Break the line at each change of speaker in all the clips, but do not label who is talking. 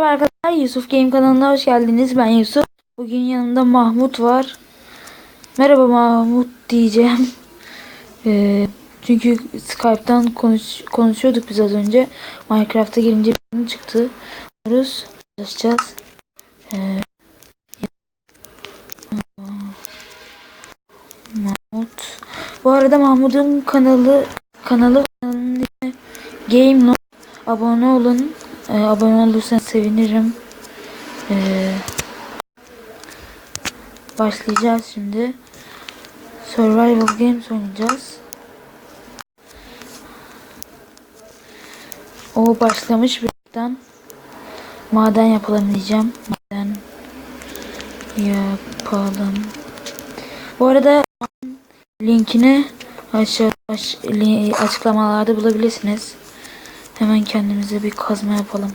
Merhaba arkadaşlar Yusuf Game kanalına hoş geldiniz. Ben Yusuf. Bugün yanımda Mahmut var. Merhaba Mahmut diyeceğim. Ee, çünkü Skype'tan konuş, konuşuyorduk biz az önce. Minecraft'a girince bir çıktı. Rus çalışacağız. Ee, Mahmut. Bu arada Mahmut'un kanalı kanalı Game Note. Abone olun. Ee, abone olursanız sevinirim. Ee, başlayacağız şimdi. Survival Games oynayacağız. O başlamış birden. Maden yapalım diyeceğim. Maden yapalım. Bu arada linkini aşağı aş, li- açıklamalarda bulabilirsiniz. Hemen kendimize bir kazma yapalım.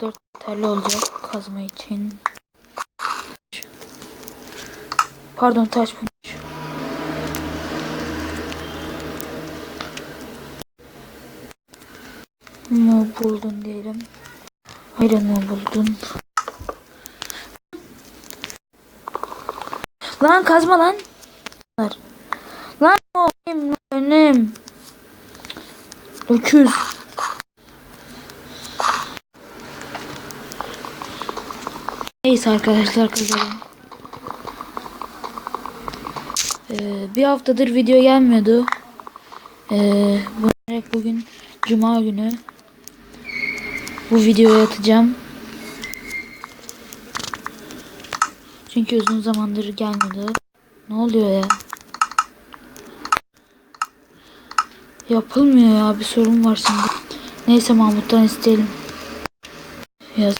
Dört yeterli olacak kazma için. Pardon taş bulmuş. mu buldun diyelim. Mu buldun? Lan kazma lan. Lan o benim. Öküz. Neyse arkadaşlar kazalım. Ee, bir haftadır video gelmiyordu. Ee, bu bugün Cuma günü bu videoyu atacağım. Çünkü uzun zamandır gelmedi. Ne oluyor ya? Yapılmıyor ya bir sorun var şimdi. Neyse Mahmut'tan isteyelim. Yaz.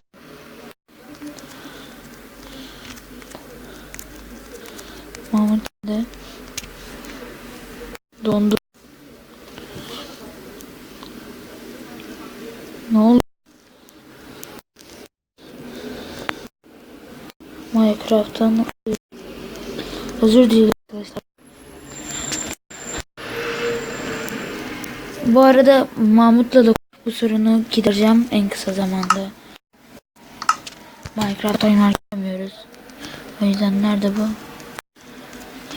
Mahmut de dondu. Ne oldu? Minecraft'tan özür dilerim arkadaşlar. Bu arada Mahmut'la da bu sorunu gidereceğim en kısa zamanda. Minecraft oynamıyoruz. O yüzden nerede bu?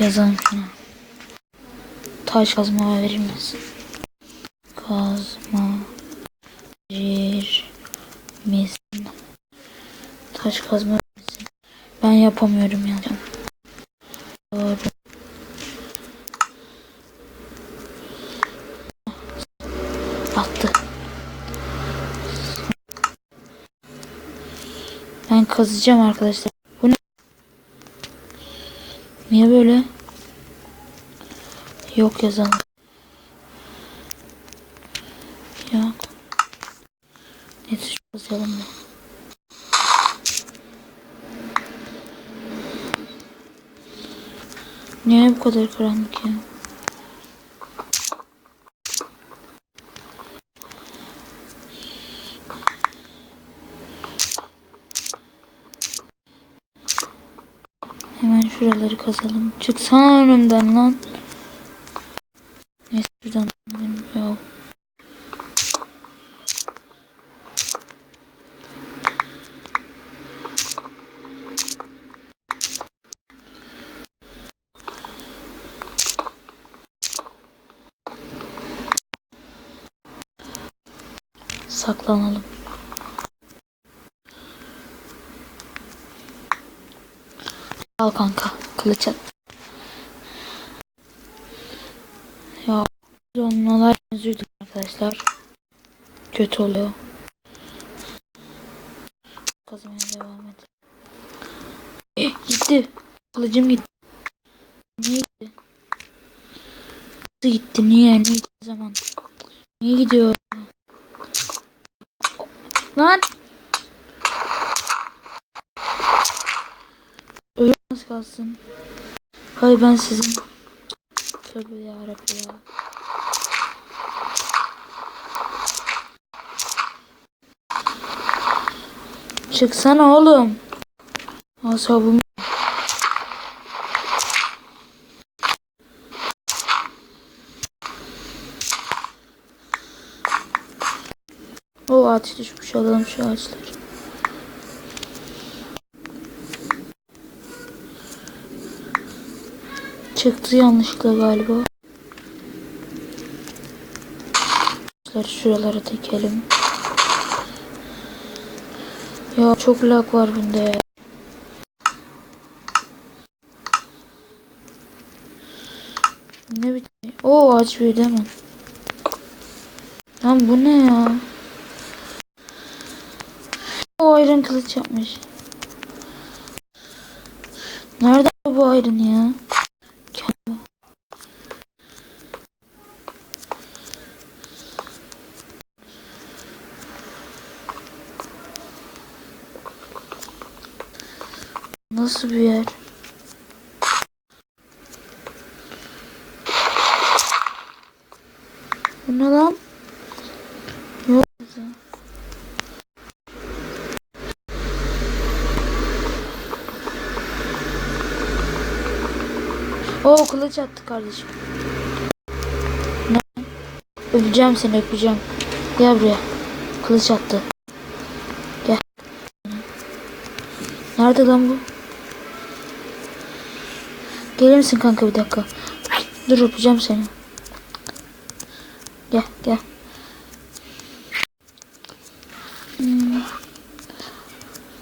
Yazalım şuna. Taş kazma verir misin? Kazma verir misin? Taş kazma? Ben yapamıyorum ya. Doğru. Attı. Ben kazacağım arkadaşlar. Bu ne? Niye böyle? Yok yazalım. Yok. Ne tür yazalım da. Niye bu kadar karanlık ya? Hemen şuraları kazalım. Çıksana önümden lan. Neyse şuradan yok. Saklanalım. Al kanka. Kılıç at. Ya donmalar özür dilerim arkadaşlar. Kötü oluyor. Kazmaya devam et. Eh, gitti. Kılıcım gitti. Niye gitti? Nasıl gitti? Niye? Gitti zaman? Niye gidiyor? Lan. Ölmez kalsın. Hay ben sizin. Tövbe yarabbi ya. Çıksana oğlum. Asabım ağaç düşmüş alalım şu ağaçları. Çıktı yanlışlıkla galiba. Şuralara tekelim. Ya çok lag var bunda ya. Ne biçim? Oo ağaç büyüdü hemen. Lan bu ne ya? Ayrın kılıç yapmış. Nerede bu ayrın ya? Gel. Nasıl bir yer? Bu ne lan? Yok bize. Oo kılıç attı kardeşim. Ne? Öpeceğim seni öpeceğim. Gel buraya. Kılıç attı. Gel. Nerede lan bu? Gelir misin kanka bir dakika? Dur öpeceğim seni. Gel gel. Hmm.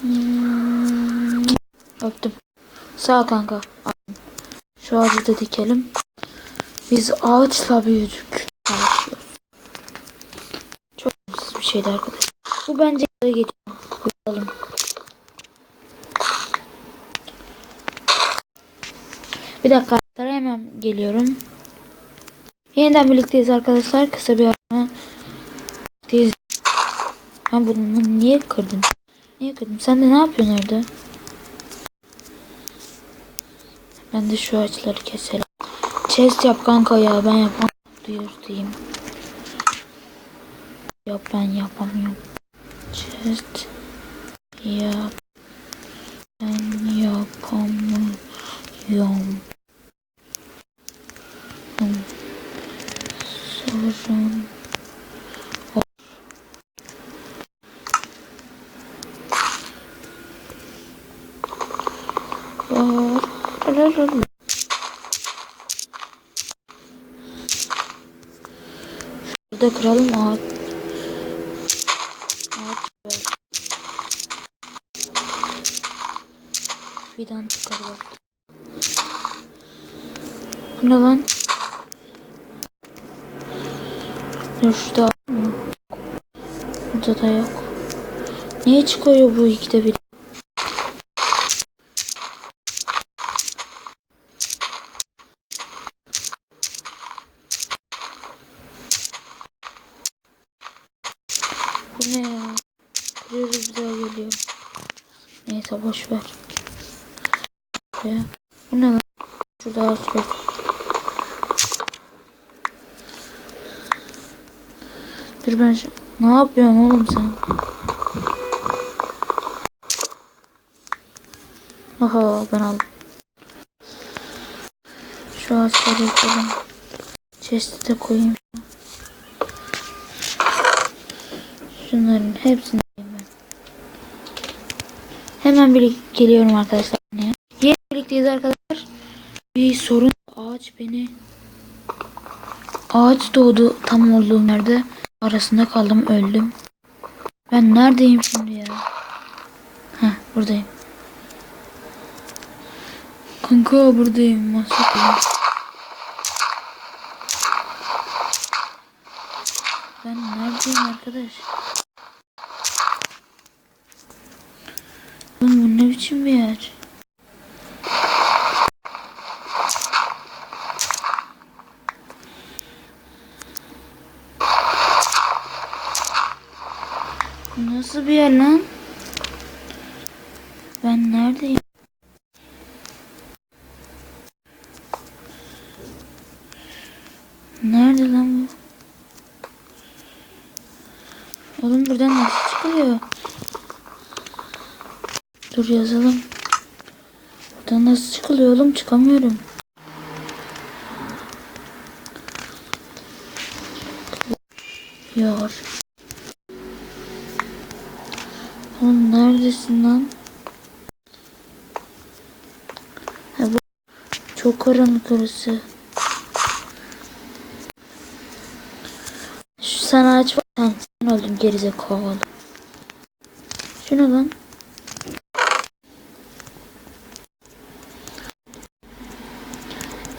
Hmm. Öptüm. Sağ ol kanka. Şu ağacı da dikelim. Biz ağaçla büyüdük. Çok mutsuz bir şeydi arkadaşlar. Bu bence geçiyor. Koyalım. Bir dakika arkadaşlar hemen geliyorum. Yeniden birlikteyiz arkadaşlar. Kısa bir ara. Birlikteyiz. Ben bunu niye kırdım? Niye kırdım? Sen de ne yapıyorsun orada? Ben de şu ağaçları keselim. Chest yap kanka ya ben yapamam diyor diyeyim. Yap ben yapamıyorum. Chest yap. Ben yapamıyorum. Hmm. Sorun. Var. Burada kıralım ağaç. Ağaç. Fidan çıkar bak. Bu ne lan? Şurada mı? Burada da yok. Niye çıkıyor bu ikide bir? Bu ne ya? Kırıyoruz bir daha geliyor. Neyse boş ver. Bu ne lan? Şurada yok. Dur ben şu... Ne yapıyorsun oğlum sen? Aha ben aldım. Şu ağaçları yapalım. Chest'e de koyayım. Şunların hepsini. Hemen bir geliyorum arkadaşlar. Yine birlikteyiz arkadaşlar. Bir sorun ağaç beni ağaç doğdu tam olduğum yerde arasında kaldım öldüm. Ben neredeyim şimdi ya? Heh buradayım. Kanka buradayım. Mahsuplayım. Ben neredeyim arkadaş? Oğlum bu ne biçim bir yer? Nasıl bir yer lan? Ben neredeyim? Nerede lan bu? Oğlum buradan nasıl çıkılıyor? Dur yazalım. Buradan nasıl çıkılıyor oğlum? Çıkamıyorum. Yor. Oğlum neredesin lan? Ha, bu çok karanlık orası. Şu sen ağaç var. Sen, sen öldün gerizekalı. Şu ne lan?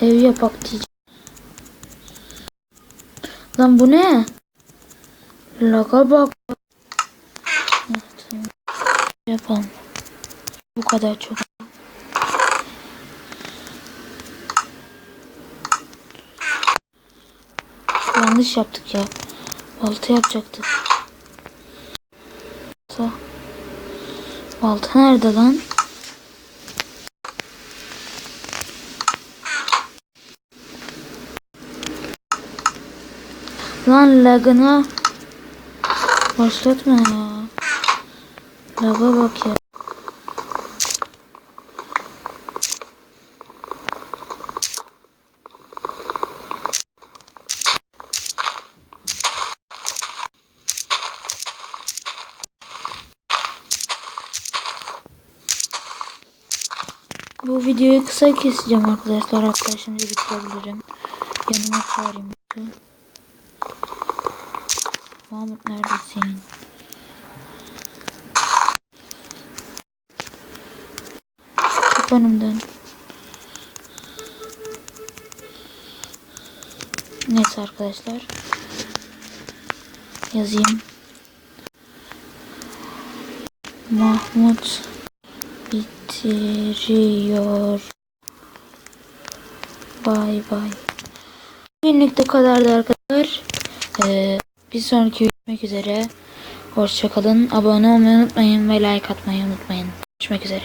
Ev yapak diyeceğim. Lan bu ne? Laga bak. Evet. Yapalım. Bu kadar çok. Yanlış yaptık ya. Balta yapacaktık. Balta. Balta nerede lan? Lan lagına başlatma ya. Laga bak ya. Bu videoyu kısa keseceğim arkadaşlar. Hatta şimdi bitirebilirim. Yanıma çağırayım. Mahmut neredesin? Çık önümden. Neyse arkadaşlar. Yazayım. Mahmut bitiriyor. Bay bay. Bugünlük de kadardı arkadaşlar. Ee, bir sonraki görüşmek üzere. Hoşçakalın. Abone olmayı unutmayın ve like atmayı unutmayın. Görüşmek üzere.